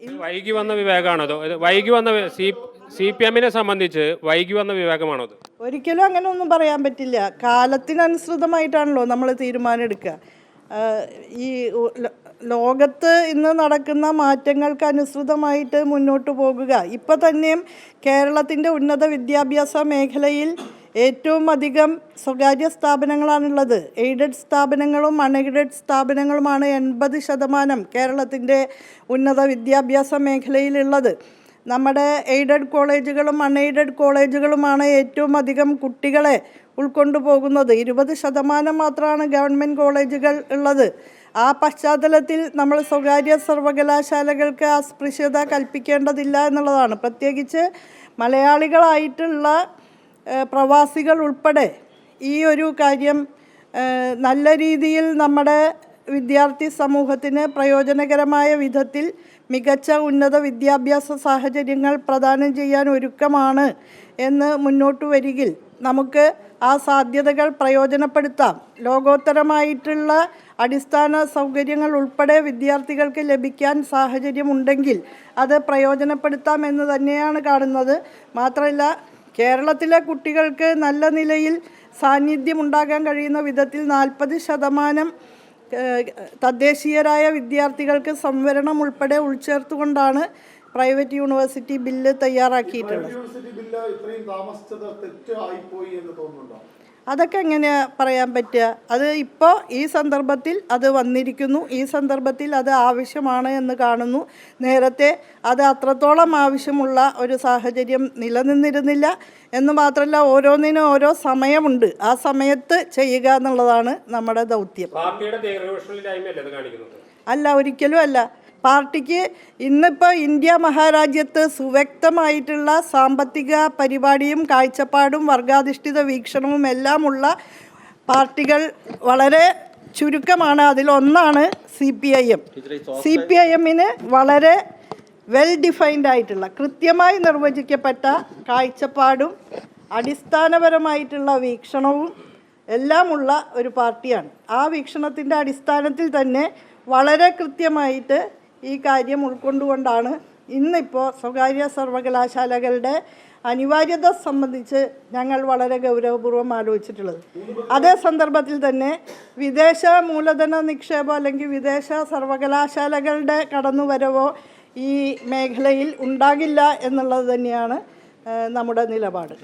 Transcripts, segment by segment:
വൈകി വന്ന വിവേകമാണോ വൈകി വന്ന സി പി എമ്മിനെ സംബന്ധിച്ച് വൈകി വന്ന വിവേകമാണോ ഒരിക്കലും അങ്ങനെ ഒന്നും പറയാൻ പറ്റില്ല. കാലത്തിനനുസൃതമായിട്ടാണല്ലോ നമ്മൾ തീരുമാനം എടുക്കുക. ഈ ലോകത്ത് ഇന്ന് നടക്കുന്ന മാറ്റങ്ങൾക്ക് അനുസൃതമായിട്ട് മുന്നോട്ട് പോകുക. ഇപ്പം തന്നെയും കേരളത്തിന്റെ ഉന്നത വിദ്യാഭ്യാസ മേഖലയിൽ ഏറ്റവും അധികം സ്വകാര്യ സ്ഥാപനങ്ങളാണുള്ളത്. എയ്ഡഡ് സ്ഥാപനങ്ങളും അൺഎയ്ഡഡ് സ്ഥാപനങ്ങളുമാണ് എൺപത് ശതമാനം കേരളത്തിന്റെ ഉന്നത വിദ്യാഭ്യാസ മേഖലയിലുള്ളത്. നമ്മുടെ എയ്ഡഡ് കോളേജുകളും അൺഎയ്ഡഡ് കോളേജുകളുമാണ് ഏറ്റവും അധികം കുട്ടികളെ ഉൾക്കൊണ്ടു പോകുന്നത് ഇരുപത് ശതമാനം മാത്രമാണ് ഗവൺമെന്റ് കോളേജുകൾ ഉള്ളത്. ആ പശ്ചാത്തലത്തിൽ നമ്മൾ സ്വകാര്യ സർവകലാശാലകൾക്ക് അസ്പൃശ്യത കൽപ്പിക്കേണ്ടതില്ല എന്നുള്ളതാണ്. പ്രത്യേകിച്ച് മലയാളികളായിട്ടുള്ള പ്രവാസികൾ ഉൾപ്പെടെ ഈ ഒരു കാര്യം നല്ല രീതിയിൽ നമ്മുടെ വിദ്യാർത്ഥി സമൂഹത്തിന് പ്രയോജനകരമായ വിധത്തിൽ മികച്ച ഉന്നത വിദ്യാഭ്യാസ സാഹചര്യങ്ങൾ പ്രദാനം ചെയ്യാൻ ഒരുക്കമാണ് എന്ന് മുന്നോട്ട് വരികിൽ നമുക്ക് ആ സാധ്യതകൾ പ്രയോജനപ്പെടുത്താം. ലോകോത്തരമായിട്ടുള്ള അടിസ്ഥാന സൗകര്യങ്ങൾ ഉൾപ്പെടെ വിദ്യാർത്ഥികൾക്ക് ലഭിക്കാൻ സാഹചര്യമുണ്ടെങ്കിൽ അത് പ്രയോജനപ്പെടുത്താം എന്ന് തന്നെയാണ് കാണുന്നത്. മാത്രമല്ല കേരളത്തിലെ കുട്ടികൾക്ക് നല്ല നിലയിൽ സാന്നിധ്യം ഉണ്ടാകാൻ കഴിയുന്ന വിധത്തിൽ നാൽപ്പത് ശതമാനം തദ്ദേശീയരായ വിദ്യാർത്ഥികൾക്ക് സംവരണം ഉൾപ്പെടെ ഉൾച്ചേർത്തുകൊണ്ടാണ് പ്രൈവറ്റ് യൂണിവേഴ്സിറ്റി ബില്ല് തയ്യാറാക്കിയിട്ടുള്ളത്. അതൊക്കെ എങ്ങനെയാ പറയാൻ പറ്റുക? അത് ഇപ്പോൾ ഈ സന്ദർഭത്തിൽ അത് വന്നിരിക്കുന്നു. ഈ സന്ദർഭത്തിൽ അത് ആവശ്യമാണ് എന്ന് കാണുന്നു. നേരത്തെ അത് അത്രത്തോളം ആവശ്യമുള്ള ഒരു സാഹചര്യം നിലനിന്നിരുന്നില്ല. എന്ന് മാത്രമല്ല ഓരോന്നിനും ഓരോ സമയമുണ്ട്. ആ സമയത്ത് ചെയ്യുക എന്നുള്ളതാണ് നമ്മുടെ ദൗത്യം. അല്ല ഒരിക്കലും അല്ല. പാർട്ടിക്ക് ഇന്നിപ്പോൾ ഇന്ത്യ മഹാരാജ്യത്ത് സുവ്യക്തമായിട്ടുള്ള സാമ്പത്തിക പരിപാടിയും കാഴ്ചപ്പാടും വർഗാധിഷ്ഠിത വീക്ഷണവും എല്ലാമുള്ള പാർട്ടികൾ വളരെ ചുരുക്കമാണ്. അതിലൊന്നാണ് C P I M. C P I എമ്മിന് വളരെ വെൽ ഡിഫൈൻഡ് ആയിട്ടുള്ള കൃത്യമായി നിർവചിക്കപ്പെട്ട കാഴ്ചപ്പാടും അടിസ്ഥാനപരമായിട്ടുള്ള വീക്ഷണവും എല്ലാമുള്ള ഒരു പാർട്ടിയാണ്. ആ വീക്ഷണത്തിന്റെ അടിസ്ഥാനത്തിൽ തന്നെ വളരെ കൃത്യമായിട്ട് ഈ കാര്യം ഉൾക്കൊണ്ടുകൊണ്ടാണ് ഇന്നിപ്പോൾ സ്വകാര്യ സർവകലാശാലകളുടെ അനിവാര്യത സംബന്ധിച്ച് ഞങ്ങൾ വളരെ ഗൗരവപൂർവം ആലോചിച്ചിട്ടുള്ളത്. അതേ സന്ദർഭത്തിൽ തന്നെ വിദേശ മൂലധന നിക്ഷേപം അല്ലെങ്കിൽ വിദേശ സർവകലാശാലകളുടെ കടന്നുവരവോ ഈ മേഖലയിൽ ഉണ്ടാകില്ല എന്നുള്ളത് തന്നെയാണ് നമ്മുടെ നിലപാട്.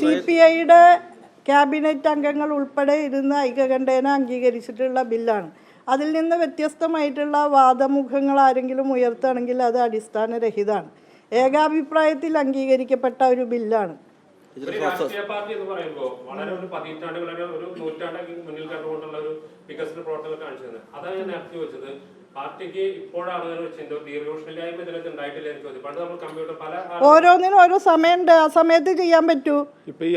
സി പി ഐയുടെ ക്യാബിനറ്റ് അംഗങ്ങൾ ഉൾപ്പെടെ ഇരുന്ന് ഐക്യകണ്ഠേന അംഗീകരിച്ചിട്ടുള്ള ബില്ലാണ്. അതിൽ നിന്ന് വ്യത്യസ്തമായിട്ടുള്ള വാദമുഖങ്ങൾ ആരെങ്കിലും ഉയർത്തുകയാണെങ്കിൽ അത് അടിസ്ഥാനരഹിതമാണ്. ഏകാഭിപ്രായത്തിൽ അംഗീകരിക്കപ്പെട്ട ഒരു ബില്ലാണ്. രാഷ്ട്രീയ പാർട്ടി എന്ന് പറയുമ്പോൾ വളരെ ഒരു പതിറ്റാണ്ടുകളുടെ ഒരു നൂറ്റാണ്ട് മുന്നിൽ കണ്ടുകൊണ്ടുള്ള ഒരു വികസന പ്രവർത്തനങ്ങൾ കാണിച്ചത് അതാണ് ഞാൻ നേരത്തെ ചോദിച്ചത്. പാർട്ടിക്ക് ഇപ്പോഴാണ് ചിന്ത ദീർഘവീക്ഷണില്ലായ്മ ഇതിനകത്ത് ഉണ്ടായിട്ടില്ല പണ്ട് നമ്മൾ കമ്പ്യൂട്ടർ പല ഓരോന്നിനും ഓരോ സമയമുണ്ട്. ആ സമയത്ത് ചെയ്യാൻ പറ്റൂ. ഇപ്പൊ ഈ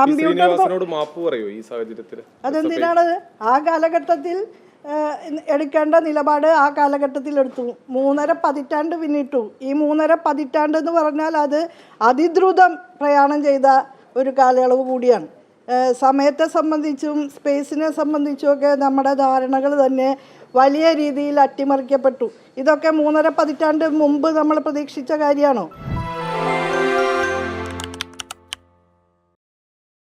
കമ്പ്യൂട്ടർ മാപ്പ് പറയോ ഈ സാഹചര്യത്തിൽ അതെന്തിനാണ്? ആ കാലഘട്ടത്തിൽ എടുക്കേണ്ട നിലപാട് ആ കാലഘട്ടത്തിൽ എടുത്തു. മൂന്നര പതിറ്റാണ്ട് പിന്നിട്ടു. ഈ മൂന്നര പതിറ്റാണ്ട് എന്ന് പറഞ്ഞാൽ അത് അതിദ്രുതം പ്രയാണം ചെയ്ത ഒരു കാലയളവ് കൂടിയാണ്. സമയത്തെ സംബന്ധിച്ചും സ്പേസിനെ സംബന്ധിച്ചുമൊക്കെ നമ്മുടെ ധാരണകൾ തന്നെ വലിയ രീതിയിൽ അട്ടിമറിക്കപ്പെട്ടു. ഇതൊക്കെ മൂന്നര പതിറ്റാണ്ട് മുമ്പ് നമ്മൾ പ്രതീക്ഷിച്ച കാര്യമാണോ?